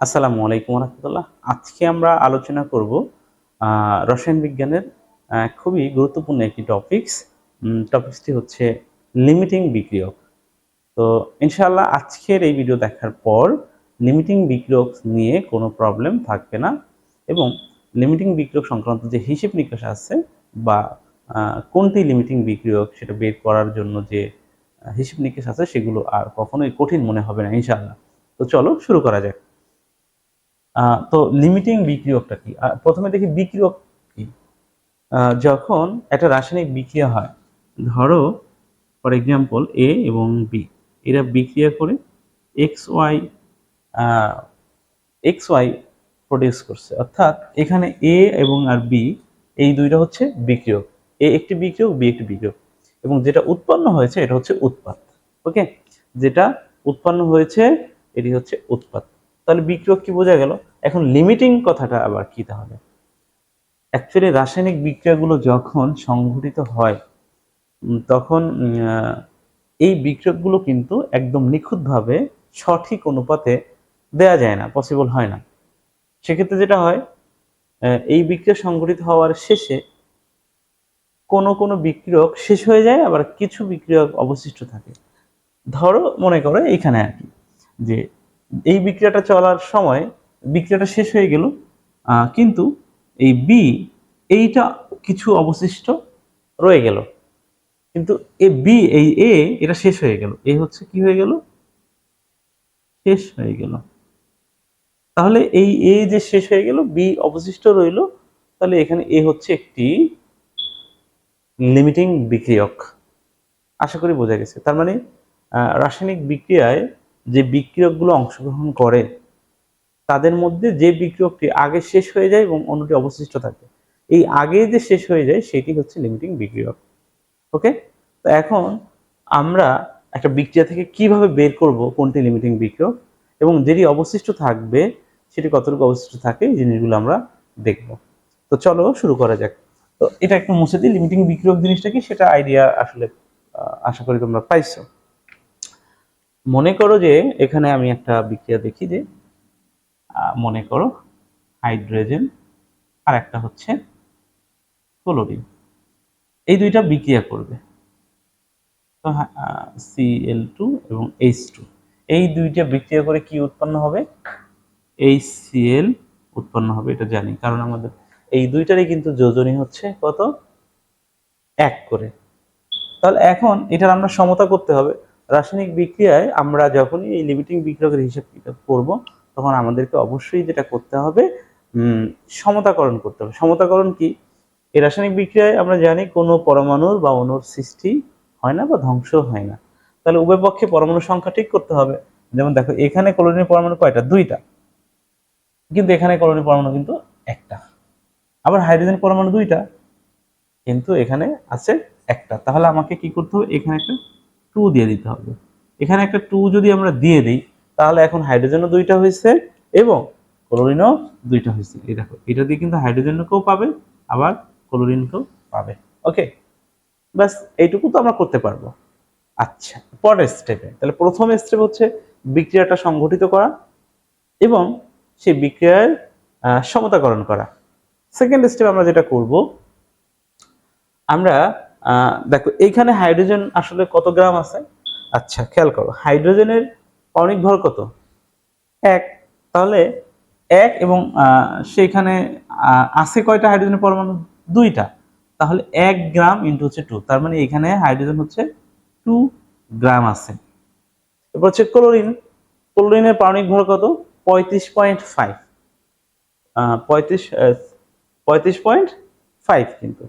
আসসালামু আলাইকুম রহমতুল্লাহ আজকে আমরা আলোচনা করব রসায়ন বিজ্ঞানের খুবই গুরুত্বপূর্ণ একটি টপিকস টপিকসটি হচ্ছে লিমিটিং বিক্রিয়ক। তো ইনশাআল্লাহ আজকের এই ভিডিও দেখার পর লিমিটিং বিক্রিয়ক নিয়ে কোনো প্রবলেম থাকবে না এবং লিমিটিং বিক্রিয়ক সংক্রান্ত যে হিসেব নিকাশ আছে বা কোনটি লিমিটিং বিক্রিয়ক সেটা বের করার জন্য যে হিসেব নিকাশ আছে সেগুলো আর কখনোই কঠিন মনে হবে না ইনশাআল্লাহ। তো চলো শুরু করা যাক। তো লিমিটিং বিক্রিয়কটা কি? প্রথমে দেখি বিক্রিয়ক কি? যখন একটা রাসায়নিক বিক্রিয়া হয়, ধরো ফর এক্সাম্পল এ এবং বি এরা বিক্রিয়া করে X Y X Y produce করছে। অর্থাৎ এখানে এ এবং আর বি এই দুইটা হচ্ছে বিক্রিয়ক এ একটি বিক্রিয়ক বি একটি বিক্রিয়ক এবং যেটা উৎপন্ন হয়েছে, এটা হচ্ছে উৎপাদ ওকে যেটা উৎপন্ন হয়েছে, এটি হচ্ছে উৎপাদ তাহলে বিক্রিয়ক কি বোঝা গেল? এখন লিমিটিং কথাটা আবার কি তাহলে? অ্যাকচুয়ালি রাসায়নিক বিক্রিয়াগুলো যখন সংঘটিত হয় তখন এই বিক্রিয়কগুলো কিন্তু একদম নিখুঁতভাবে সঠিক অনুপাতে দেয়া যায় না পসিবল হয় না। সেক্ষেত্রে যেটা হয় এই বিক্রিয়া সংঘটিত হওয়ার শেষে কোনো কোনো বিক্রিয়ক শেষ হয়ে যায়, আবার কিছু বিক্রিয়ক অবশিষ্ট থাকে। ধরো, মনে করো এইখানে আর কি, যে এই বিক্রিয়াটা চলার সময় বিক্রিয়াটা শেষ হয়ে গেল। কিন্তু এই বি এইটা কিছু অবশিষ্ট রয়ে গেল। কিন্তু এ বি এই এ এটা শেষ হয়ে গেল। এ হচ্ছে কি হয়ে গেল? শেষ হয়ে গেল। তাহলে এই এ যে শেষ হয়ে গেল বি অবশিষ্ট রইল, তাহলে এখানে এ হচ্ছে একটি লিমিটিং বিক্রিয়ক। আশা করি বোঝা গেছে। তার মানে রাসায়নিক বিক্রিয়ায় যে বিক্রিয়কগুলো অংশগ্রহণ করে, তাদের মধ্যে যে বিক্রিয়কটি আগে শেষ হয়ে যায় এবং অন্যটি অবশিষ্ট থাকে, এই আগে যে শেষ হয়ে যায় সেটি হচ্ছে লিমিটিং বিক্রিয়ক ওকে তো এখন আমরা একটা বিক্রিয়া থেকে কীভাবে বের করব কোনটি লিমিটিং বিক্রিয়ক এবং যেটি অবশিষ্ট থাকবে সেটি কতটুকু অবশিষ্ট থাকে এই জিনিসগুলো আমরা দেখব। তো চলো শুরু করা যাক। তো এটা একটু মুছে দিই লিমিটিং বিক্রিয়ক জিনিসটা কি সেটা আইডিয়া আসলে আশা করি তোমরা পাইছো। মনে করো যে এখানে আমি একটা বিক্রিয়া দেখি যে মনে করো হাইড্রোজেন আর একটা হচ্ছে ক্লোরিন। এই দুইটা বিক্রিয়া করবে। তো সি এল টু এবং এইচ টু এই দুইটা বিক্রিয়া করে কি উৎপন্ন হবে? এইচ সি এল উৎপন্ন হবে, এটা জানি। কারণ আমাদের এই দুইটারই কিন্তু যোজনী হচ্ছে কত? এক করে। তাহলে এখন এটার আমরা সমতা করতে হবে। রাসায়নিক বিক্রিয়ায় আমরা যখনই এই লিমিটিং বিক্রিয়কের হিসাব কিতাব করব, তখন আমাদেরকে অবশ্যই যেটা করতে হবে সমতাকরণ করতে হবে। সমতাকরণ কি? এই রাসায়নিক বিক্রিয়ায় আমরা জানি কোনো পরমাণুর বা অণুর সৃষ্টি হয় না বা ধ্বংস হয় না। তাহলে উভয় পক্ষে পরমাণু সংখ্যা ঠিক করতে হবে। যেমন দেখো, এখানে ক্লোরিনের পরমাণু কয়টা? দুইটা। কিন্তু এখানে ক্লোরিন পরমাণু কিন্তু একটা। আবার হাইড্রোজেন পরমাণু দুইটা। কিন্তু এখানে আছে একটা। তাহলে আমাকে কি করতে হবে? এখানে একটা টু দিয়ে দিতে হবে। এখানে একটা টু যদি আমরা দিয়ে দিই, তাহলে এখন হাইড্রোজেনও দুইটা হয়েছে এবং ক্লোরিনও দুইটা হয়েছে। এই দেখো, এটা দিয়ে কিন্তু হাইড্রোজেনকেও পাবে, আবার ক্লোরিনকেও পাবে। ওকে ব্যাস, এইটুকু তো আমরা করতে পারব। আচ্ছা পরের স্টেপে তাহলে প্রথম স্টেপ হচ্ছে বিক্রিয়াটা সংঘটিত করা এবং সেই বিক্রিয়ার সমতাকরণ করা। সেকেন্ড স্টেপ আমরা যেটা করব, আমরা দেখো, এইখানে হাইড্রোজেন আসলে কত গ্রাম আছে? আচ্ছা খেয়াল করো হাইড্রোজেনের কৌণিক ভর কত? এক। তাহলে এক এবং সেইখানে আছে কয়টা হাইড্রোজেনের পরমাণু? দুইটা। তাহলে এক গ্রাম ইন্টু হচ্ছে টু তার মানে এখানে হাইড্রোজেন হচ্ছে টু গ্রাম আছে। এরপর হচ্ছে ক্লোরিন ক্লোরিনের পারমাণবিক ভর কত? পঁয়ত্রিশ পয়েন্ট ফাইভ পঁয়ত্রিশ পঁয়ত্রিশ পয়েন্ট ফাইভ কিন্তু।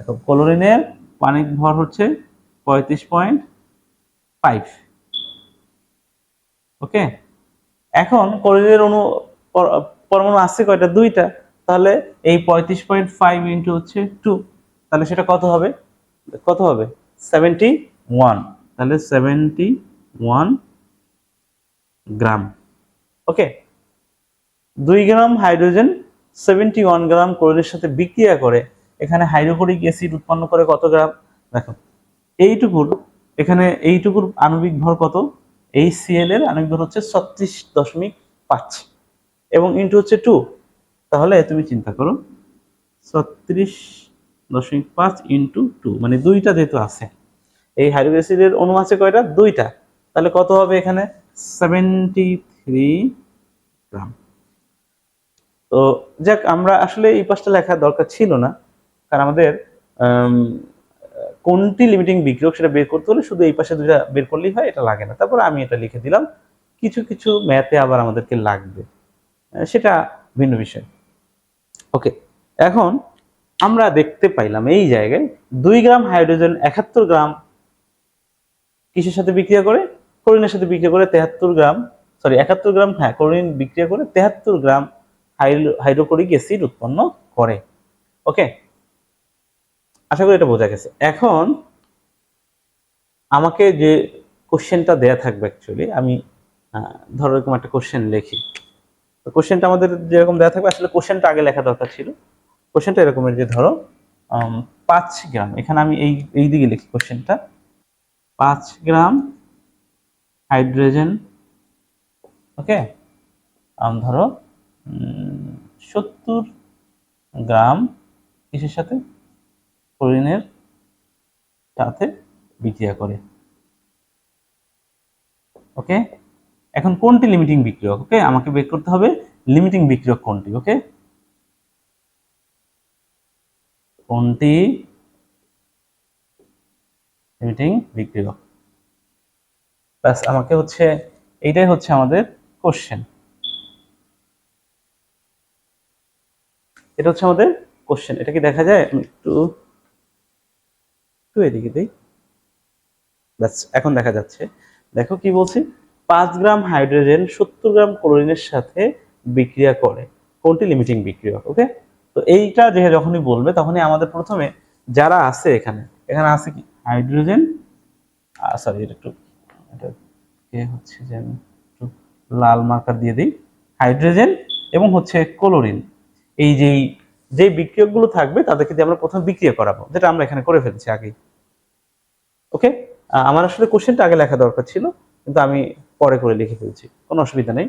দেখো ক্লোরিনের পানিক ভর হচ্ছে পঁয়ত্রিশ পয়েন্ট ফাইভ ওকে এখন ক্লোরিনের পর- পরমাণু আছে কয়টা? দুইটা। তাহলে এই পঁয়ত্রিশ পয়েন্ট ফাইভ ইন্টু হচ্ছে টু তাহলে সেটা কত হবে? কত হবে? সেভেন্টি ওয়ান তাহলে সেভেন্টি ওয়ান গ্রাম। ওকে দুই gram hydrogen seventy one gram ক্লোরিনের সাথে বিক্রিয়া করে এখানে হাইড্রোক্লোরিক অ্যাসিড উৎপন্ন করে কত গ্রাম? দেখো, এইটুকুর, এখানে এইটুকুর আণবিক ভর কত? এই সিএল এর আণবিক ভর হচ্ছে ছত্রিশ দশমিক পাঁচ এবং ইন্টু হচ্ছে টু তাহলে তুমি চিন্তা করো, ছত্রিশ দশমিক পাঁচ ইন্টু টু মানে দুইটা যেহেতু আছে। এই হাইড্রোক্লোরিক অ্যাসিডের অণু আছে কয়টা? দুইটা। তাহলে কত হবে এখানে? Seventy three gram. তো যাক, আমরা আসলে এই পাশটা লেখার দরকার ছিল না। কারণ আমাদের আম, কোনটি লিমিটিং বিক্রিয়ক সেটা বের করতে হলে শুধু এই পাশে দুইটা বের করলেই হয় এটা লাগে না। তারপর আমি এটা লিখে দিলাম কিছু কিছু ম্যাথে আবার আমাদেরকে লাগবে। সেটা ভিন্ন বিষয়। ওকে এখন আমরা দেখতে পাইলাম এই জায়গায় দুই গ্রাম হাইড্রোজেন একাত্তর গ্রাম কিসের সাথে বিক্রিয়া করে? ক্লোরিনের সাথে বিক্রিয়া করে তেহাত্তর গ্রাম সরি একাত্তর গ্রাম হ্যাঁ ক্লোরিন বিক্রিয়া করে তেহাত্তর গ্রাম হাইড্রোক্লোরিক অ্যাসিড উৎপন্ন করে। ওকে আশা করি এটা বোঝা গেছে। এখন আমাকে যে কোশ্চেনটা দেয়া থাকবে অ্যাকচুয়ালি আমি ধরো এরকম একটা কোশ্চেন লিখি। তো কোশ্চেনটা আমাদের যেরকম দেওয়া থাকবে, আসলে কোশ্চেনটা আগে লেখা দরকার ছিল। কোশ্চেনটা এরকমের যে ধরো পাঁচ গ্রাম, এখানে আমি এই এই দিকে লিখি কোশ্চেনটা পাঁচ গ্রাম হাইড্রোজেন, ওকে? ধরো সত্তর গ্রাম কিসের সাথে? ক্লোরিনের সাথে বিক্রিয়া করে। ওকে এখন কোনটি লিমিটিং বিক্রিয়ক? ওকে আমাকে বের করতে হবে লিমিটিং বিক্রিয়ক কোনটি? ওকে কোনটি লিমিটিং বিক্রিয়ক? ব্যাস, আমাকে হচ্ছে, এইটাই হচ্ছে আমাদের কোশ্চেন এটা হচ্ছে আমাদের কোশ্চেন এটা কি দেখা যায়? আমি একটু একটু এদিকে দিই। ব্যাস, এখন দেখা যাচ্ছে। দেখো কি বলছি, পাঁচ গ্রাম হাইড্রোজেন সত্তর গ্রাম ক্লোরিনের সাথে বিক্রিয়া করে। কোনটি লিমিটিং বিক্রিয়ক ওকে তো এইটা যে যখনই বলবে, তখনই আমাদের প্রথমে যারা আছে এখানে এখানে আছে কি? হাইড্রোজেন সরি এটা একটু, এটা হচ্ছে যে আমি একটু লাল মার্কার দিয়ে দিই। হাইড্রোজেন এবং হচ্ছে ক্লোরিন। এই যেই যে বিক্রিয়কগুলো থাকবে তাদেরকে দিয়ে আমরা প্রথম বিক্রিয়া করাবো, যেটা আমরা এখানে করে ফেলছি আগেই। ওকে? আমার আসলে কোশ্চেনটা আগে লেখা দরকার ছিল, কিন্তু আমি পরে করে লিখে ফেলছি, কোনো অসুবিধা নেই।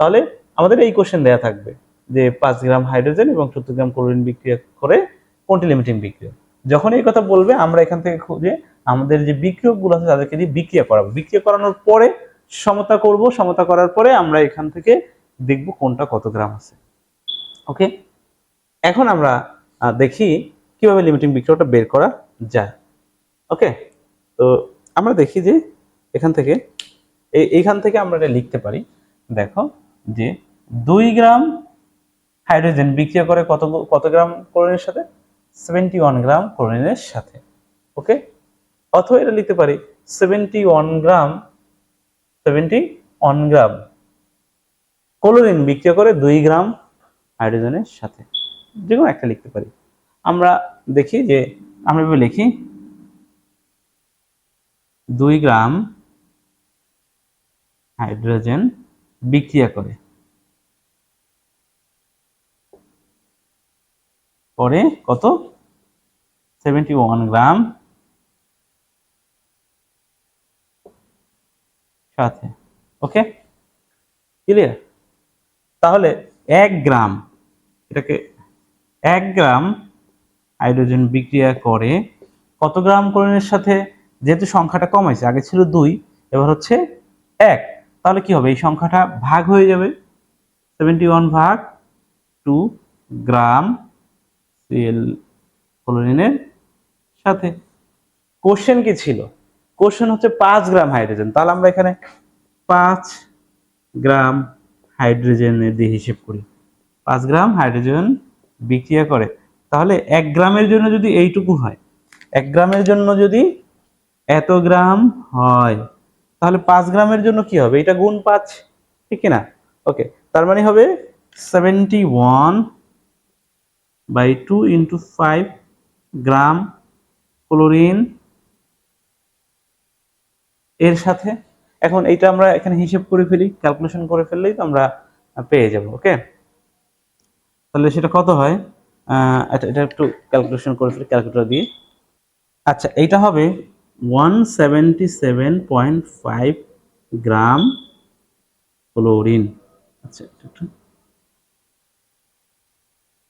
তাহলে আমাদের এই কোশ্চেন দেয়া থাকবে, যে পাঁচ গ্রাম হাইড্রোজেন এবং সত্তর গ্রাম ক্লোরিন বিক্রিয়া করে কোনটি লিমিটিং বিক্রিয়া। যখন এই কথা বলবে, আমরা এখান থেকে খুঁজে আমাদের যে বিক্রিয়কগুলো আছে তাদেরকে দিয়ে বিক্রিয়া করাবো। বিক্রিয়া করানোর পরে সমতা করব, সমতা করার পরে আমরা এখান থেকে দেখব কোনটা কত গ্রাম আছে। ওকে? এখন আমরা দেখি কীভাবে লিমিটিং বিক্রিয়াটা বের করা যায়। ওকে তো আমরা দেখি যে এখান থেকে এই এইখান থেকে আমরা এটা লিখতে পারি। দেখো যে দুই গ্রাম হাইড্রোজেন বিক্রিয়া করে কত কত গ্রাম ক্লোরিনের সাথে? সেভেন্টি ওয়ান গ্রাম ক্লোরিনের সাথে। ওকে অথবা এটা লিখতে পারি seventy one gram seventy one gram chlorine বিক্রিয়া করে দুই গ্রাম হাইড্রোজেনের সাথে। যে কোনো একটা লিখতে পারি। আমরা দেখি যে, আমরা এভাবে লিখি, দুই গ্রাম হাইড্রোজেন বিক্রিয়া করে। পরে কত? সেভেন্টি ওয়ান গ্রাম সাথে। ওকে? ক্লিয়ার? তাহলে এক গ্রাম, এটাকে এক গ্রাম হাইড্রোজেন বিক্রিয়া করে কত গ্রাম ক্লোরিনের সাথে? যেহেতু সংখ্যাটা কমাইছে আগে ছিল দুই, এবার হচ্ছে এক। তাহলে কি হবে? এই সংখ্যাটা ভাগ হয়ে যাবে। সেভেন্টি ওয়ান ভাগ টু গ্রাম সিএল ক্লোরিনের সাথে। কোশ্চেন কি ছিল? কোশ্চেন হচ্ছে পাঁচ গ্রাম হাইড্রোজেন। তাহলে আমরা এখানে পাঁচ গ্রাম হাইড্রোজেনের দিয়ে হিসেব করি। পাঁচ গ্রাম হাইড্রোজেন বিক্রিয়া করে, তাহলে এক গ্রামের জন্য যদি এইটুকু হয়, এক গ্রামের জন্য যদি এত গ্রাম হয়, তাহলে পাঁচ গ্রামের জন্য কি হবে? এটা গুণ পাঁচ, ঠিক না? ওকে তার মানে হবে seventy one by two into five gram chlorine এর সাথে। এখন এইটা আমরা এখানে হিসেব করে ফেলি ক্যালকুলেশন করে ফেললেই তো আমরা পেয়ে যাব ওকে তাহলে সেটা কত হয়? আহ, এটা একটু ক্যালকুলেশন করে ফেলি ক্যালকুলেটর দিয়ে। আচ্ছা এইটা হবে one seventy seven point five gram chlorine. আচ্ছা একটু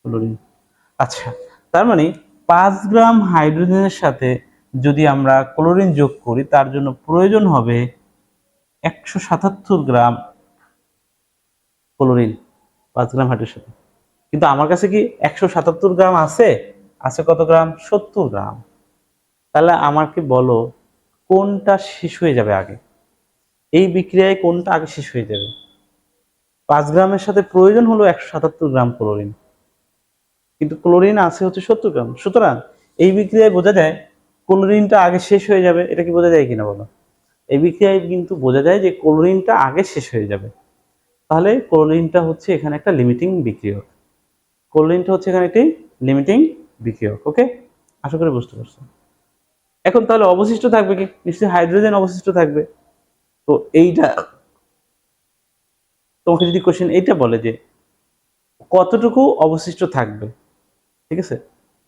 ক্লোরিন। আচ্ছা তার মানে পাঁচ গ্রাম হাইড্রোজেনের সাথে যদি আমরা ক্লোরিন যোগ করি তার জন্য প্রয়োজন হবে একশো সাতাত্তর গ্রাম ক্লোরিন পাঁচ গ্রাম হাইড্রোজেনের সাথে। কিন্তু আমার কাছে কি একশো সাতাত্তর গ্রাম আছে? আছে কত গ্রাম? সত্তর গ্রাম। তাহলে আমাকে বলো, কোনটা শেষ হয়ে যাবে আগে? এই বিক্রিয়ায় কোনটা আগে শেষ হয়ে যাবে? পাঁচ গ্রামের সাথে প্রয়োজন হলো একশো সাতাত্তর গ্রাম ক্লোরিন। কিন্তু ক্লোরিন আছে হচ্ছে সত্তর গ্রাম। সুতরাং এই বিক্রিয়ায় বোঝা যায় ক্লোরিনটা আগে শেষ হয়ে যাবে। এটা কি বোঝা যায় কিনা বলো? এই বিক্রিয়ায় কিন্তু বোঝা যায় যে ক্লোরিনটা আগে শেষ হয়ে যাবে। তাহলে ক্লোরিনটা হচ্ছে এখানে একটা লিমিটিং বিক্রিয়ক। ক্লোরিনটা হচ্ছে এখানে একটি লিমিটিং বিক্রিয়ক ওকে আশা করি বুঝতে পারছ। এখন তাহলে অবশিষ্ট থাকবে কি? নিশ্চয়ই হাইড্রোজেন অবশিষ্ট থাকবে। তো এইটা, তোমাকে যদি কোশ্চেন এইটা বলে যে কতটুকু অবশিষ্ট থাকবে, ঠিক আছে?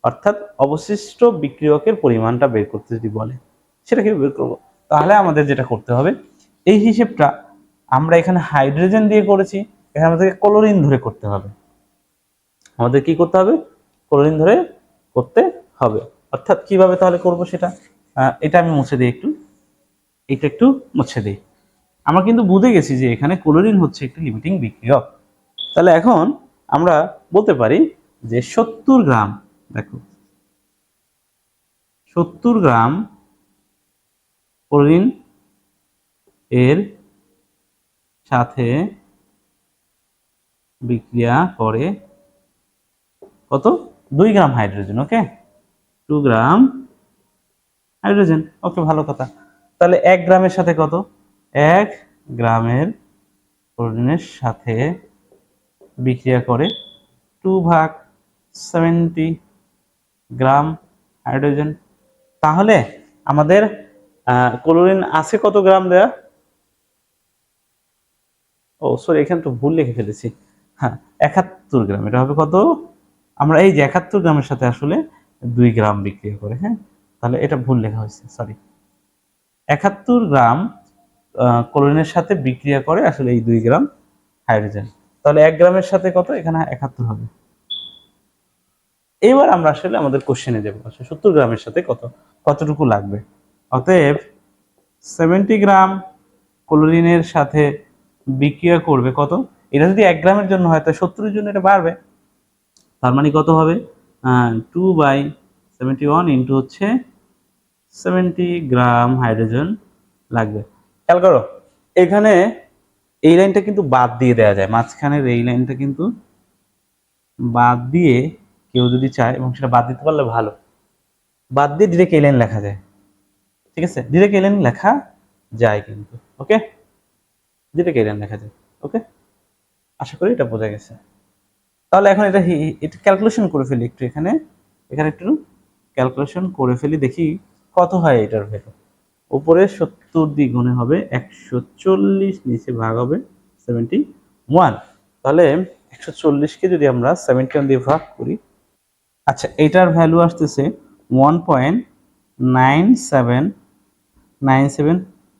অর্থাৎ অবশিষ্ট বিক্রিয়কের পরিমাণটা বের করতে যদি বলে, সেটা কি বের করব? তাহলে আমাদের যেটা করতে হবে, এই হিসেবটা আমরা এখানে হাইড্রোজেন দিয়ে করেছি, এখানে আমাদেরকে ক্লোরিন ধরে করতে হবে। আমাদের কি করতে হবে? ক্লোরিন ধরে করতে হবে। অর্থাৎ কীভাবে তাহলে করব সেটা? এটা আমি মুছে দিই একটু। এটা একটু মুছে দিই। আমরা কিন্তু বুঝে গেছি যে এখানে ক্লোরিন হচ্ছে একটি লিমিটিং বিক্রিয়ক। তাহলে এখন আমরা বলতে পারি যে সত্তর গ্রাম, দেখো। সত্তর গ্রাম ক্লোরিন এর সাথে বিক্রিয়া করে কত? দুই gram hydrogen, okay? Two gram hydrogen, okay, ভালো কথা। তাহলে এক গ্রামের সাথে কত? এক গ্রামের ক্লোরিনের সাথে বিক্রিয়া করে টু ভাগ সেভেন্টি গ্রাম হাইড্রোজেন। তাহলে আমাদের ক্লোরিন আছে কত গ্রাম দেয়া? ও সরি এখানে তো ভুল লিখে ফেলেছি। হ্যাঁ একাত্তর গ্রাম, এটা হবে কত? আমরা এই যে একাত্তর গ্রামের সাথে আসলে দুই গ্রাম বিক্রিয়া করে হ্যাঁ? তাহলে এটা ভুল লেখা হয়েছে সরি একাত্তর গ্রাম ক্লোরিনের সাথে বিক্রিয়া করে আসলে এই দুই গ্রাম হাইড্রোজেন। তাহলে এক গ্রামের সাথে কত? এখানে একাত্তর হবে। এবার আমরা আসলে আমাদের কোশ্চেনে যাব। আসলে সত্তর গ্রামের সাথে কত? কতটুকু লাগবে? অতএব সেভেন্টি গ্রাম ক্লোরিনের সাথে বিক্রিয়া করবে কত? এটা যদি এক গ্রামের জন্য হয়, তাহলে সত্তরের জন্য এটা বাড়বে। তার মানে কত হবে? Two by seventy one into হচ্ছে সেভেন্টি গ্রাম হাইড্রোজেন লাগবে। খেয়াল করো, এখানে এই লাইনটা কিন্তু বাদ দিয়ে দেওয়া যায়। মাঝখানের এই লাইনটা কিন্তু বাদ দিয়ে কেউ যদি চায় এবং সেটা বাদ দিতে পারলে ভালো। বাদ দিয়ে ডিরেক্ট এই লাইন লেখা যায়। ঠিক আছে? ডিরেক্ট এই লাইন লেখা যায় কিন্তু ওকে ডিরেক্ট এই লাইন লেখা যায় ওকে আশা করি এটা বোঝা গেছে। তাহলে এখন এটা এটা ক্যালকুলেশন করে ফেলি একটু এখানে। এখানে একটু ক্যালকুলেশন করে ফেলি, দেখি কত হয় এটার ভ্যালু উপরে সত্তর দ্বিগুণে হবে একশো চল্লিশ, নিচে ভাগ হবে সেভেন্টি ওয়ান তাহলে একশো চল্লিশকে যদি আমরা সেভেন্টি ওয়ান দিয়ে ভাগ করি আচ্ছা এটার ভ্যালু আসতেছে one point nine seven nine seven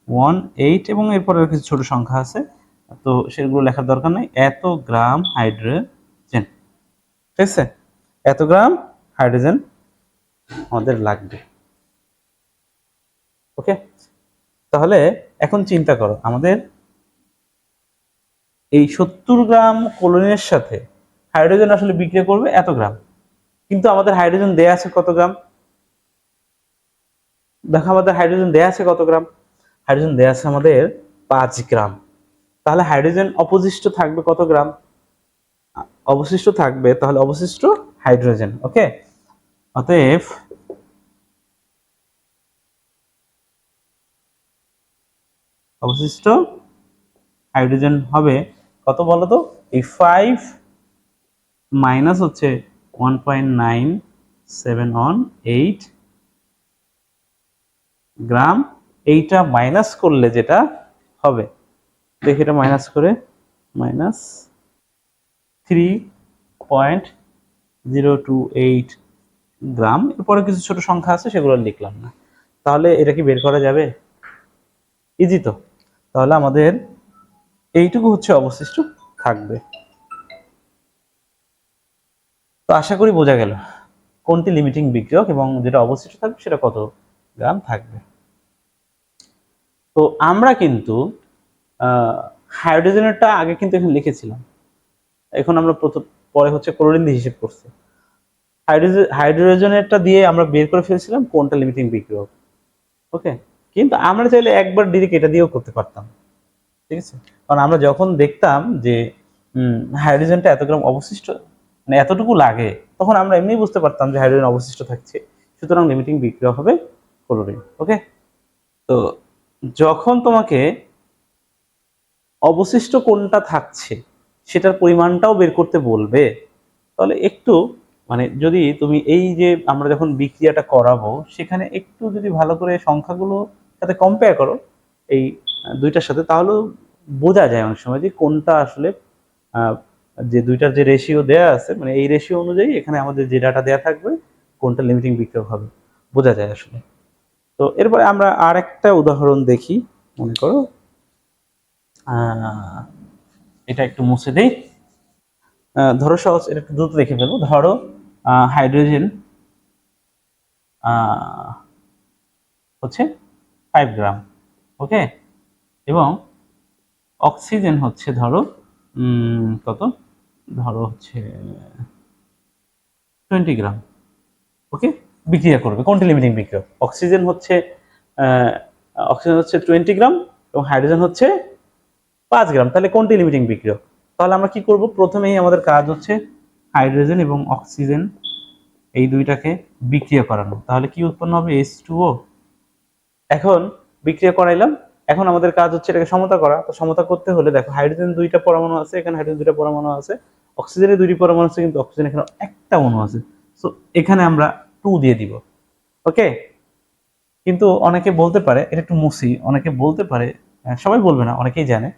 one eight এবং এরপরে কিছু ছোট সংখ্যা আছে। তো সেগুলো লেখার দরকার নেই। এত গ্রাম হাইড্রোজেন ঠিক আছে? এত গ্রাম হাইড্রোজেন আমাদের লাগবে। ওকে? তাহলে এখন চিন্তা করো, আমাদের এই সত্তর গ্রাম ক্লোরিনের সাথে হাইড্রোজেন আসলে বিক্রিয়া করবে এত গ্রাম। কিন্তু আমাদের হাইড্রোজেন দেয়া আছে কত গ্রাম? দেখো আমাদের হাইড্রোজেন দেয়া আছে কত গ্রাম? হাইড্রোজেন দেয়া আছে আমাদের পাঁচ গ্রাম। তাহলে হাইড্রোজেন অপশিষ্ট থাকবে কত গ্রাম? অবশিষ্ট থাকবে, তাহলে অবশিষ্ট হাইড্রোজেন, ওকে? অতএব, অবশিষ্ট হাইড্রোজেন হবে কত বলো তো এই ফাইভ মাইনাস হচ্ছে one point nine seven one eight gram এইটা মাইনাস করলে যেটা হবে, দেখি এটা মাইনাস করে minus three point zero two eight gram এরপরে কিছু ছোট সংখ্যা আছে, সেগুলো লিখলাম না। তাহলে এটা কি বের করা যাবে? ইজি তো। তাহলে আমাদের এইটুকু হচ্ছে অবশিষ্ট থাকবে। তো আশা করি বোঝা গেল। কোনটি লিমিটিং বিক্রিয়ক এবং যেটা অবশিষ্ট থাকবে, সেটা কত গ্রাম থাকবে? তো আমরা কিন্তু হাইড্রোজেনেরটা আগে কিন্তু এখানে লিখেছিলাম। এখন আমরা পরে হচ্ছে ক্লোরিন দিয়ে হিসেব করছি। হাইড্রোজেন হাইড্রোজেনেরটা দিয়ে আমরা বের করে ফেলছিলাম কোনটা লিমিটিং বিক্রিয়ক ওকে? কিন্তু আমরা চাইলে একবার ডিরেক্ট এটা দিয়েও করতে পারতাম। ঠিক আছে? কারণ আমরা যখন দেখতাম যে হাইড্রোজেনটা এত গ্রাম অবশিষ্ট মানে এতটুকু লাগে, তখন আমরা এমনি বুঝতে পারতাম যে হাইড্রোজেন অবশিষ্ট থাকছে। সুতরাং লিমিটিং বিক্রিয়া হবে ক্লোরিন, ওকে? তো যখন তোমাকে অবশিষ্ট কোনটা থাকছে সেটার পরিমাণটাও বের করতে বলবে। তাহলে একটু মানে যদি তুমি এই যে আমরা যখন বিক্রিয়াটা করাবো, সেখানে একটু যদি ভালো করে সংখ্যাগুলো সাথে কম্পেয়ার করো, এই দুইটার সাথে, তাহলেও বোঝা যায় অনেক সময় যে কোনটা আসলে যে দুইটার যে রেশিও দেয়া আছে মানে এই রেশিও অনুযায়ী এখানে আমাদের যে ডাটা দেয়া থাকবে, কোনটা লিমিটিং বিক্রিয়ক হবে, বোঝা যায় আসলে। তো এরপরে আমরা আর একটা উদাহরণ দেখি, মনে করো এটা একটু মুছে দেই। ধরো সহজ, এটা একটু দ্রুত দেখে ফেলব। ধরো হাইড্রোজেন হচ্ছে ফাইভ গ্রাম ওকে এবং অক্সিজেন হচ্ছে ধরো কত? ধরো হচ্ছে টোয়েন্টি গ্রাম ওকে বিক্রিয়া করবে কোনটি লিমিটিং বিক্রিয়া। অক্সিজেন হচ্ছে অক্সিজেন হচ্ছে টোয়েন্টি গ্রাম এবং হাইড্রোজেন হচ্ছে পাঁচ গ্রাম, তাহলে কোনটি লিমিটিং বিক্রিয়া? তাহলে আমরা কি করব? প্রথমেই আমাদের কাজ হচ্ছে হাইড্রোজেন এবং অক্সিজেন এই দুইটাকে বিক্রিয়া করানো। তাহলে কি উৎপন্ন হবে? টুও এখন বিক্রিয়া করাইলাম। এখন আমাদের কাজ হচ্ছে এটাকে সমতা করা। তো সমতা করতে হলে দেখো হাইড্রোজেন দুইটা পরমাণু আছে, এখানে হাইড্রোজেন দুইটা পরমাণু আছে। অক্সিজেনের দুইটি পরমাণু আছে, কিন্তু অক্সিজেন এখানে একটা অণু আছে। সো এখানে আমরা টু দিয়ে দিব। ওকে কিন্তু অনেকে বলতে পারে, এটা একটু মুসি, অনেকে বলতে পারে সবাই বলবে না, অনেকেই জানে।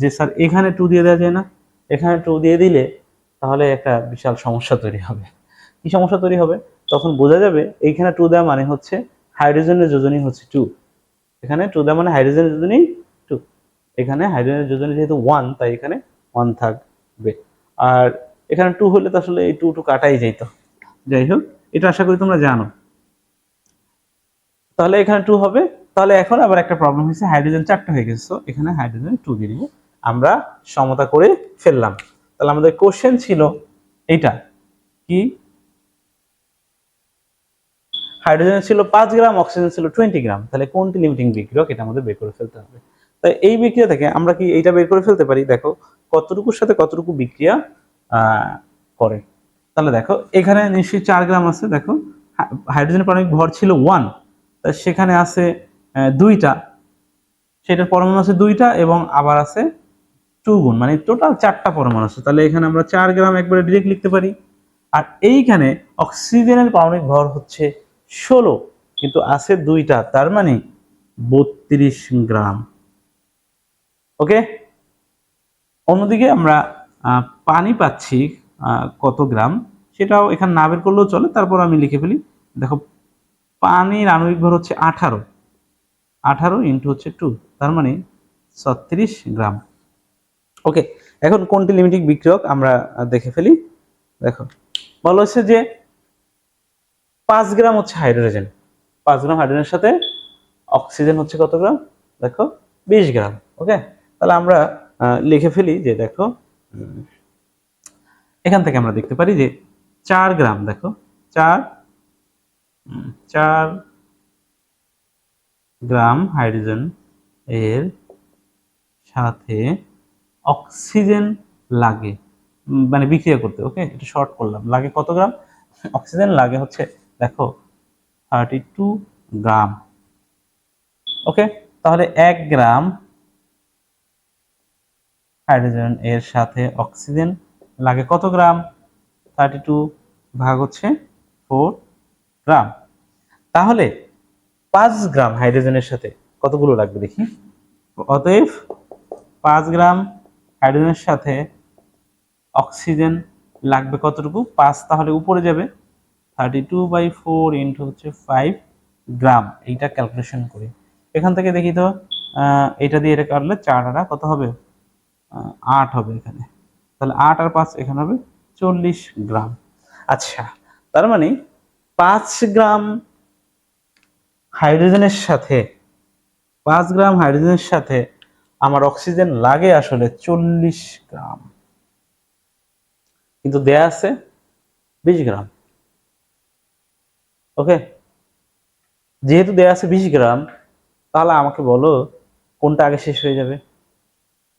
যে স্যার এখানে টু দিয়ে দেওয়া যায় না, এখানে টু দিয়ে দিলে তাহলে একটা বিশাল সমস্যা তৈরি হবে। কি সমস্যা তৈরি হবে? তখন বোঝা যাবে এইখানে টু দেওয়া মানে হচ্ছে হাইড্রোজেনের যোজনী হচ্ছে টু এখানে টু দেওয়া মানে হাইড্রোজেনের যোজনী টু এখানে হাইড্রোজেনের যোজনী যেহেতু ওয়ান তাই এখানে ওয়ান থাকবে। আর এখানে টু হলে তো আসলে এই টু টু কাটাই যেত। যাই হোক, এটা আশা করি তোমরা জানো। তাহলে এখানে টু হবে। তাহলে এখন আবার একটা প্রবলেম হয়েছে হাইড্রোজেন চারটে হয়ে গেছে এখানে হাইড্রোজেন টু দিয়ে দিব। আমরা সমতা করে ফেললাম। তাহলে আমাদের কোশ্চেন ছিল এইটা, কি? হাইড্রোজেন ছিল পাঁচ গ্রাম অক্সিজেন ছিল টোয়েন্টি গ্রাম। তাহলে কোনটি লিমিটিং বিক্রিয়ক? এটা আমাদের বের করে ফেলতে হবে। তাই এই বিক্রিয়া থেকে আমরা কি এইটা বের করে ফেলতে পারি? দেখো, কতটুকুর সাথে কতটুকু বিক্রিয়া করে? তাহলে দেখো, এখানে নিশ্চয়ই চার গ্রাম আছে। দেখো হাইড্রোজেনের পারমাণবিক ভর ছিল ওয়ান তা সেখানে আছে দুইটা। সেটার পরমাণু আছে দুইটা এবং আবার আছে টু গুণ মানে টোটাল চারটা পরমাণু আছে। তাহলে এখানে আমরা চার গ্রাম একবারে ডিরেক্ট লিখতে পারি। আর এইখানে অক্সিজেনের পারমাণবিক ভর হচ্ছে ষোলো, কিন্তু আছে দুইটা, তার মানে বত্রিশ গ্রাম। ওকে অন্যদিকে আমরা পানি পাচ্ছি কত গ্রাম, সেটাও এখানে না বের করলেও চলে, তারপর আমি লিখে ফেলি। দেখো, পানির আণবিক ভর হচ্ছে আঠারো। আঠারো ইন্টু হচ্ছে টু তার মানে ছত্রিশ গ্রাম। ওকে এখন কোনটি লিমিটিং বিক্রিয়ক আমরা দেখে ফেলি। দেখো, বলা হচ্ছে যে পাঁচ গ্রাম হচ্ছে হাইড্রোজেন পাঁচ গ্রাম হাইড্রোজেনের সাথে অক্সিজেন হচ্ছে কত গ্রাম? দেখো, বিশ গ্রাম ওকে তাহলে আমরা লিখে ফেলি যে দেখো এখান থেকে আমরা দেখতে পারি যে চার গ্রাম, দেখো, চার চার গ্রাম হাইড্রোজেন এর সাথে অক্সিজেন লাগে। মানে বিক্রিয়া করতে, ওকে? এটা শর্ট করলাম। লাগে কত গ্রাম? অক্সিজেন লাগে হচ্ছে, দেখো থার্টি টু গ্রাম। ওকে? তাহলে এক গ্রাম হাইড্রোজেন এর সাথে অক্সিজেন লাগে কত গ্রাম? থার্টি টু ভাগ হচ্ছে ফোর গ্রাম। তাহলে পাঁচ গ্রাম হাইড্রোজেনের সাথে কতগুলো লাগবে দেখি? অতএব পাঁচ গ্রাম হাইড্রোজেনের সাথে অক্সিজেন লাগবে কতটুকু? পাঁচ তাহলে উপরে যাবে thirty two by four into হচ্ছে ফাইভ গ্রাম। এইটা ক্যালকুলেশন করি। এখান থেকে দেখি তো এটা দিয়ে এটা কাটলে চার আটা কত হবে? আট হবে এখানে। তাহলে আট আর পাঁচ এখানে হবে চল্লিশ গ্রাম। আচ্ছা তার মানে পাঁচ গ্রাম হাইড্রোজেনের সাথে, পাঁচ গ্রাম হাইড্রোজেনের সাথে আমার অক্সিজেন লাগে আসলে চল্লিশ গ্রাম। কিন্তু দেয়া আছে বিশ গ্রাম। ওকে? যেহেতু দেয়া আছে বিশ গ্রাম, তাহলে আমাকে বলো কোনটা আগে শেষ হয়ে যাবে?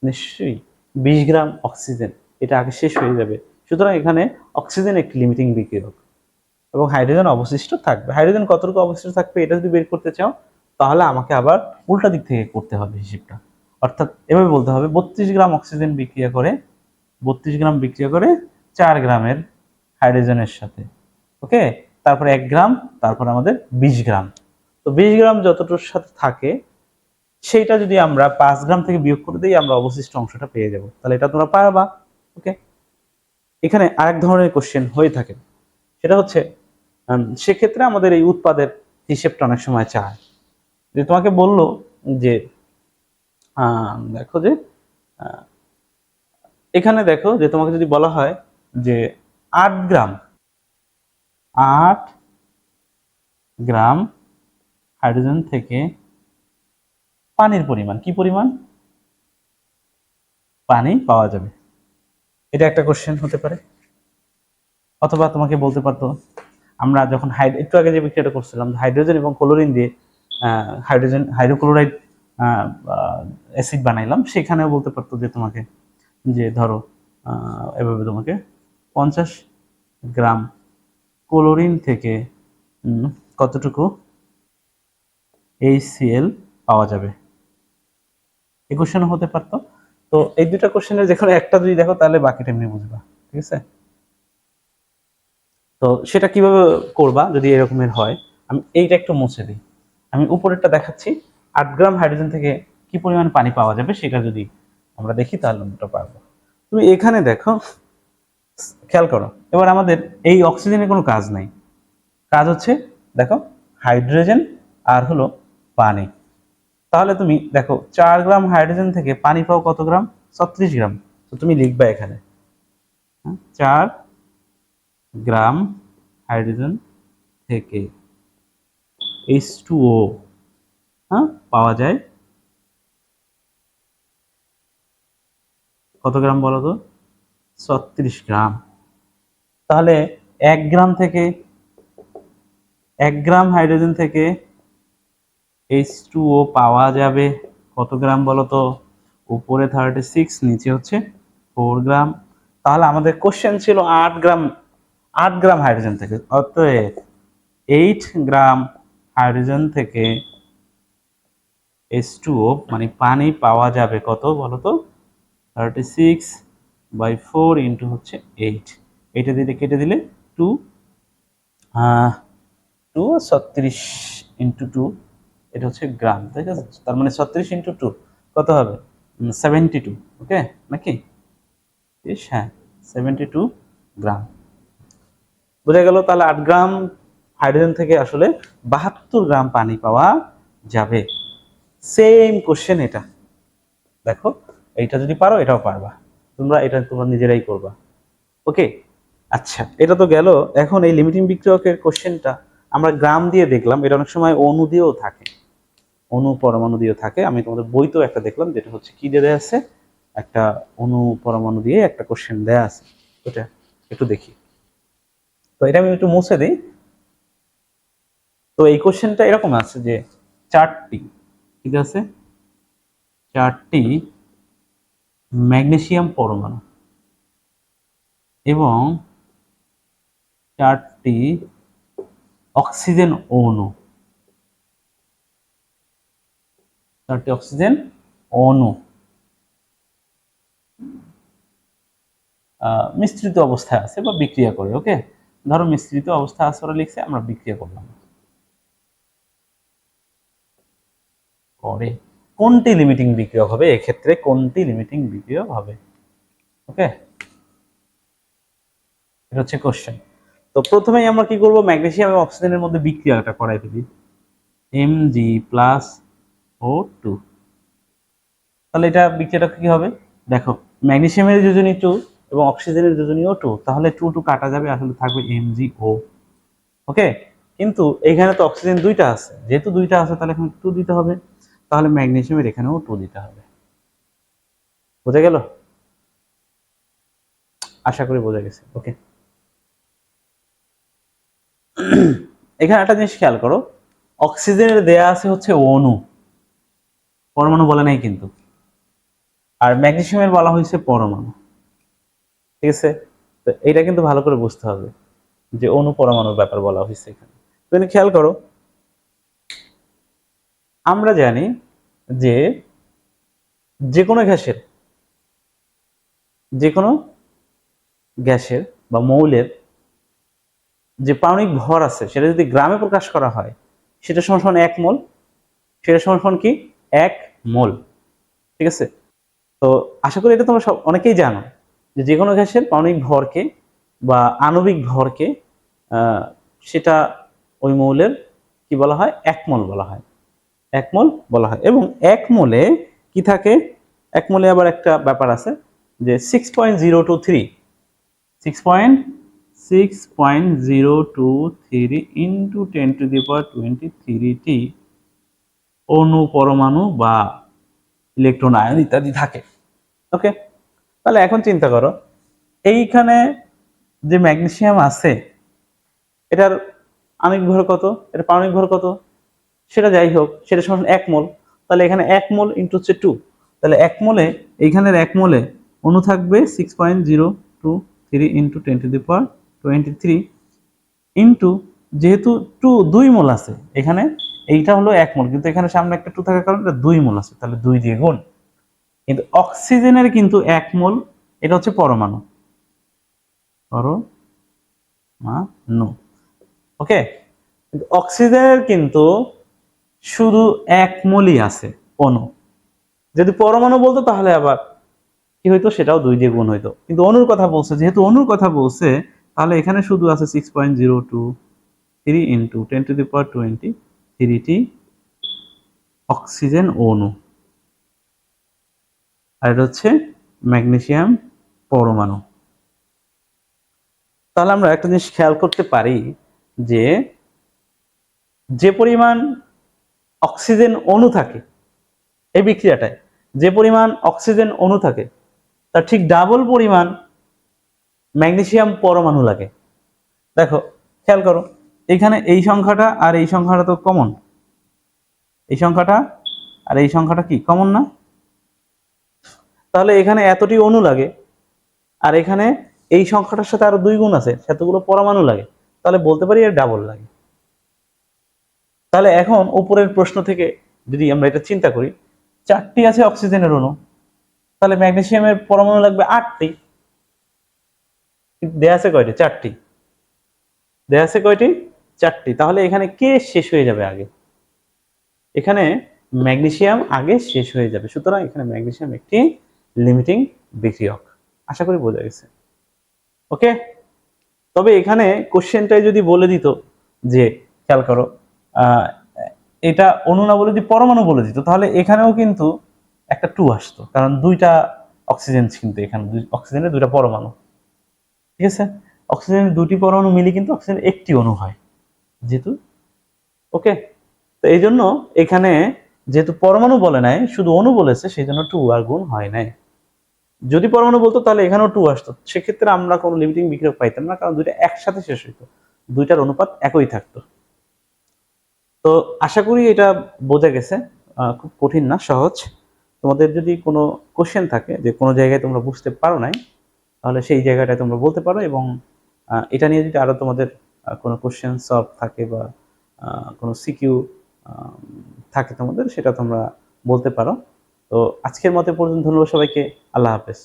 নিশ্চয়ই বিশ গ্রাম অক্সিজেন, এটা আগে শেষ হয়ে যাবে। সুতরাং এখানে অক্সিজেন একটি লিমিটিং বিক্রিয়ক এবং হাইড্রোজেন অবশিষ্ট থাকবে। হাইড্রোজেন কতটুকু অবশিষ্ট থাকবে, এটা যদি বের করতে চাও, তাহলে আমাকে আবার উল্টা দিক থেকে করতে হবে হিসেবটা। অর্থাৎ এভাবে বলতে হবে, বত্রিশ গ্রাম অক্সিজেন বিক্রিয়া করে, বত্রিশ গ্রাম বিক্রিয়া করে চার গ্রামের হাইড্রোজেনের সাথে, ওকে? তারপরে এক গ্রাম, তারপর আমাদের বিশ গ্রাম। তো বিশ গ্রাম যতটুকুর সাথে থাকে, সেইটা যদি আমরা পাঁচ গ্রাম থেকে বিয়োগ করে দিই, আমরা অবশিষ্ট অংশটা পেয়ে যাব। তাহলে এটা তোমরা পারবা, ওকে? এখানে আরেক ধরনের কোশ্চেন হয়ে থাকে। সেটা হচ্ছে সেক্ষেত্রে আমাদের এই উৎপাদের হিসেবটা অনেক সময় চায়। যে তোমাকে বলল যে দেখো যে এখানে দেখো যে তোমাকে যদি বলা হয় যে আট গ্রাম আট গ্রাম হাইড্রোজেন থেকে পানির পরিমাণ, কি পরিমাণ? পানি পাওয়া যাবে। এটা একটা কোশ্চেন হতে পারে। অথবা তোমাকে বলতে পারতো, আমরা যখন হাইড একটু আগে যে বিক্রিয়াটা করছিলাম হাইড্রোজেন এবং ক্লোরিন দিয়ে হাইড্রোজেন হাইড্রোক্লোরাইড অ্যাসিড বানাইলাম, সেখানেও বলতে পারতো যে তোমাকে, যে ধরো এভাবে তোমাকে পঞ্চাশ গ্রাম ক্লোরিন থেকে কতটুকু এইচসিএল পাওয়া যাবে? এই কোশ্চেনও হতে পারতো। তো এই দুটা কোশ্চেনের যেখানে একটা যদি দেখো, তাহলে বাকিটা এমনি বুঝবা, ঠিক আছে? তো সেটা কীভাবে করবা যদি এরকমের হয়? আমি এইটা একটু মুছে দিই। আমি উপরেরটা দেখাচ্ছি। আট গ্রাম হাইড্রোজেন থেকে কি পরিমাণ পানি পাওয়া যাবে সেটা যদি আমরা দেখি তাহলে আমরা পারব। তুমি এখানে দেখো খেয়াল করো এবার আমাদের এই অক্সিজেনের কোনো কাজ নাই। কাজ হচ্ছে দেখো হাইড্রোজেন আর হলো পানি। তাহলে তুমি দেখো চার গ্রাম হাইড্রোজেন থেকে পানি পাও কত গ্রাম? ছত্রিশ গ্রাম। তো তুমি লিখবা এখানে। হ্যাঁ, চার গ্রাম হাইড্রোজেন থেকে এইচ টু ও হ্যাঁ? পাওয়া যায়। কত গ্রাম বলো তো? ছত্রিশ গ্রাম। তাহলে এক গ্রাম থেকে, এক গ্রাম হাইড্রোজেন থেকে এইচ টু ও পাওয়া যাবে। কত গ্রাম বলো তো? উপরে থার্টি সিক্স নিচে হচ্ছে ফোর গ্রাম। তাহলে আমাদের কোশ্চেন ছিল আট গ্রাম আট গ্রাম হাইড্রোজেন থেকে। অতএব এইট গ্রাম হাইড্রোজেন থেকে এইচ টু ও মানে পানি পাওয়া যাবে কত বলো তো thirty six by four into হচ্ছে এইট এইটা দিলে কেটে দিলে টু টু ছত্রিশ ইন্টু টু এটা হচ্ছে গ্রাম ঠিক আছে তার মানে ছত্রিশ ইন্টু টু কত হবে? সেভেন্টি টু ওকে নাকি? ইস হ্যাঁ সেভেন্টি টু গ্রাম। বোঝা গেল তাহলে আট গ্রাম হাইড্রোজেন থেকে আসলে বাহাত্তর গ্রাম পানি পাওয়া যাবে। সেম কোশ্চেন এটা। দেখো, এইটা যদি পারো, এটাও পারবা। তোমরা এটা তোমরা নিজেরাই করবা। ওকে? আচ্ছা এটা তো গেল। এখন এই লিমিটিং বিক্রিয়কের কোশ্চেনটা আমরা গ্রাম দিয়ে দেখলাম। এটা অনেক সময় অণু দিয়েও থাকে। অণু, পরমাণু দিয়েও থাকে। আমি তোমাদের বইতেও একটা দেখলাম, যেটা হচ্ছে কি দিয়ে দেয়া আছে? একটা অণু, পরমাণু দিয়ে একটা কোশ্চেন দেয়া আছে। ওটা একটু দেখি। তো এটা আমি একটু মুছে দিই। তো এই কোশ্চেনটা এরকম আছে যে, চারটি ঠিক আছে? চারটি ম্যাগনেসিয়াম পরমাণু এবং চারটি অক্সিজেন অণু। চারটি অক্সিজেন অণু। মিশ্রিত অবস্থায় আছে বা বিক্রিয়া করে, ওকে? ধরো মিশ্রিত অবস্থায় আছে ওরা লিখছে, আমরা বিক্রিয়া করলাম। করে কোনটি লিমিটিং বিক্রিয়ক হবে? এক্ষেত্রে কোনটি লিমিটিং বিক্রিয়ক হবে? ওকে এটা হচ্ছে কোশ্চেন তো প্রথমেই আমরা কি করব? ম্যাগনেসিয়াম এবং অক্সিজেনের মধ্যে বিক্রিয়াটা করাই ফেলি। M G plus O two তাহলে এটা বিক্রিয়াটা কি হবে? দেখো ম্যাগনেসিয়ামের যোজনী টু এবং অক্সিজেনের যোজনীয় টু তাহলে টু টু কাটা যাবে, আসলে থাকবে এম জি ও ওকে কিন্তু এখানে তো অক্সিজেন দুইটা আছে। যেহেতু দুইটা আছে, তাহলে এখানে টু দিতে হবে। তাহলে ম্যাগনেসিয়ামের এখানেও টু দিতে হবে। বোঝা গেল? আশা করি বোঝা গেছে। ওকে এখানে একটা জিনিস খেয়াল করো, অক্সিজেনের দেয়া আছে হচ্ছে অণু পরমাণু বলে নাই কিন্তু। আর ম্যাগনেশিয়ামের বলা হয়েছে পরমাণু। ঠিক আছে? তো এটা কিন্তু ভালো করে বুঝতে হবে যে অণু পরমাণুর ব্যাপার বলা হয়েছে এখানে। তুমি খেয়াল করো আমরা জানি যে যে কোনো গ্যাসের যে কোনো গ্যাসের বা মৌলের যে পারমাণবিক ভর আছে, সেটা যদি গ্রামে প্রকাশ করা হয়, সেটা সমান এক মোল, সেটা সমান কি? এক মোল। ঠিক আছে? তো আশা করি এটা তোমরা সব, অনেকেই জানো যে যে কোনো গ্যাসের পারমাণবিক ভরকে বা আণবিক ভরকে সেটা ওই মৌলের কি বলা হয়? এক মোল বলা হয়। এক মোল বলা হয়। এবং এক মোলে কি থাকে? এক মোলে আবার একটা ব্যাপার আছে যে six point zero two three six point six point zero two three into ten to the power twenty three অণু পরমাণু বা ইলেকট্রন আয়ন ইত্যাদি থাকে। ওকে তাহলে এখন চিন্তা করো, এইখানে যে ম্যাগনেসিয়াম আছে, এটার আণবিক ভর কত? এটা পারমাণবিক ভর কত? সেটা যাই হোক, সেটা সমান এক মোল। তাহলে এখানে এক মোল ইন্টু হচ্ছে টু তাহলে এক মোলে, এইখানের এক মোলে অণু থাকবে six point zero two three into ten to the power twenty three into যেহেতু টু দুই মোল আছে। এখানে এইটা হলো এক মোল, কিন্তু এখানে সামনে একটা টু থাকার কারণে এটা দুই মোল আছে, তাহলে দুই দিয়ে গুণ। কিন্তু অক্সিজেনের কিন্তু এক মোল, এটা হচ্ছে পরমাণু। পরমাণু। ওকে? অক্সিজেনের কিন্তু শুধু এক মোলই আছে অণু যদি পরমাণু বলতো তাহলে আবার কি হইতো? সেটাও দুই দিয়ে গুণ হইতো। কিন্তু অনুর কথা বলছে, যেহেতু অনুর কথা বলছে, তাহলে এখানে শুধু আছে six point zero two three into ten to the power twenty three oxygen অণু আর এটা হচ্ছে ম্যাগনেসিয়াম পরমাণু। তাহলে আমরা একটা জিনিস খেয়াল করতে পারি যে যে পরিমাণ অক্সিজেন অণু থাকে এই বিক্রিয়াটায়। যে পরিমাণ অক্সিজেন অণু থাকে, তার ঠিক ডাবল পরিমাণ ম্যাগনেসিয়াম পরমাণু লাগে। দেখো, খেয়াল করো, এখানে এই সংখ্যাটা আর এই সংখ্যাটা তো কমন এই সংখ্যাটা আর এই সংখ্যাটা কি কমন না? তাহলে এখানে এতটি অণু লাগে, আর এখানে এই সংখ্যাটার সাথে আরও দুই গুণ আছে, সেতগুলো পরমাণু লাগে। তাহলে বলতে পারি এর ডাবল লাগে। তাহলে এখন উপরের প্রশ্ন থেকে যদি আমরা এটা চিন্তা করি, চারটি আছে অক্সিজেনের অণু, তাহলে ম্যাগনেসিয়ামের পরমাণু লাগবে আটটি। দেয়া আছে কয়টি? চারটি। দেয়া আছে কয়টি? চারটি। তাহলে এখানে কে শেষ হয়ে যাবে আগে? এখানে ম্যাগনেসিয়াম আগে শেষ হয়ে যাবে, সুতরাং এখানে ম্যাগনেসিয়াম একটি লিমিটিং বিক্রিয়ক। আশা করি বোঝা গেছে। ওকে? তবে এখানে কোশ্চেনটাই যদি বলে দিত যে, খেয়াল করো এটা অণু না বলে যদি পরমাণু বলে দিত। তাহলে এখানেও কিন্তু একটা টু আসতো, কারণ দুইটা অক্সিজেন কিন্তু এখানে, দুই- অক্সিজেনের দুইটা পরমাণু। ঠিক আছে? অক্সিজেনের দুটি পরমাণু মিলে কিন্তু অক্সিজেন একটি অণু হয়, যেহেতু। ওকে তো এই জন্য এখানে যেহেতু পরমাণু বলে নাই, শুধু অণু বলেছে, সেই জন্য টু আর গুণ হয় নাই। যদি পরমাণু বলতো, তাহলে এখানেও টু আসতো। সেক্ষেত্রে আমরা কোনো লিমিটিং বিক্রিয়ক পাইতাম না, কারণ দুইটা একসাথে শেষ হইতো। দুইটার অনুপাত একই থাকতো। তো আশা করি এটা বোঝা গেছে খুব কঠিন না, সহজ। তোমাদের যদি কোনো কোশ্চেন থাকে যে কোনো জায়গায় তোমরা বুঝতে পারো নাই, তাহলে সেই জায়গাটায় তোমরা বলতে পারো এবং এটা নিয়ে যদি আরও তোমাদের কোনো কোশ্চেন সলভ থাকে বা কোনো সিকিউ থাকে তোমাদের, সেটা তোমরা বলতে পারো। তো আজকের মতে পর্যন্ত, ধন্যবাদ সবাইকে। আল্লাহ হাফেজ।